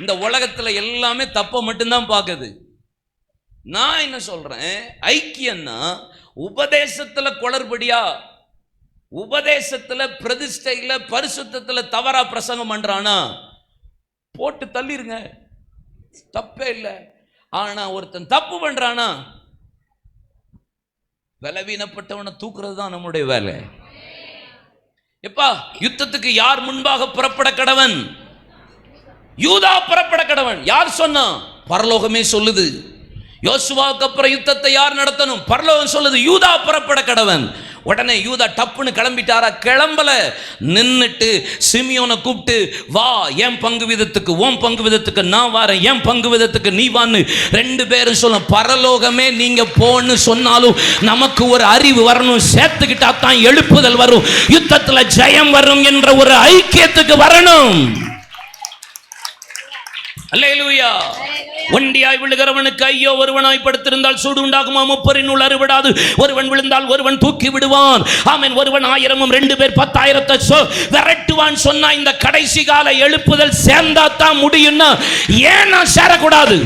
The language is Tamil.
இந்த உலகத்தில் எல்லாமே தப்பை மட்டும்தான் பார்க்குது. நான் என்ன சொல்கிறேன் ஐக்கியம்னா உபதேசத்தில் குளறுபடியா உபதேசத்தில் பிரதிஷ்டையில் பரிசுத்தத்தில் தவறாக பிரசங்கம் பண்ணுறானா போட்டு தள்ளிருங்க. தப்பே இல்லை. ஆனால் ஒருத்தன் தப்பு பண்ணுறானா பலவீனப்பட்டவனை தூக்குறது தான் நம்முடைய வேலை. எப்பா யுத்தத்துக்கு யார் முன்பாக புறப்பட கடவன்? யூதா புறப்பட கடவன் யார் சொன்னா? பரலோகமே சொல்லுது. யோசுவாவுக்கு அப்புறம் யுத்தத்தை யார் நடத்தணும்? பரலோகம் சொல்லுது யூதா புறப்பட கடவன் உடனே யூதா டப்புன்னு கிளம்பிட்டாரா? கிளம்பல. நின்றுட்டு சிமியோனை கூப்பிட்டு வா என் பங்கு விதத்துக்கு உன் பங்கு விதத்துக்கு நான் வரேன் என் பங்கு விதத்துக்கு நீ வான்னு. ரெண்டு பேரும் சொல்ல பரலோகமே நீங்க போன்னு சொன்னாலும் நமக்கு ஒரு அறிவு வரணும். சேர்த்துக்கிட்டா தான் எழுப்புதல் வரும். யுத்தத்தில் ஜெயம் வரும் என்ற ஒரு ஐக்கியத்துக்கு வரணும். அல்லேலூயா. ஒண்டியாய் விழுகிறவனுக்கு ஐயோ ஒருவனாய் படுத்திருந்தால் சூடு உண்டாகுமா? முப்பரின் உள் அறுபடாது. ஒருவன் விழுந்தால் ஒருவன் தூக்கி விடுவான். ஆமென் ஒருவன் ஆயிரமும் ரெண்டு பேர் பத்தாயிரத்தை சொ விரட்டுவான் சொன்னா இந்த கடைசி கால எழுப்புதல் சேர்ந்தா தான் முடியும்னா ஏன் நான் சேரக்கூடாது?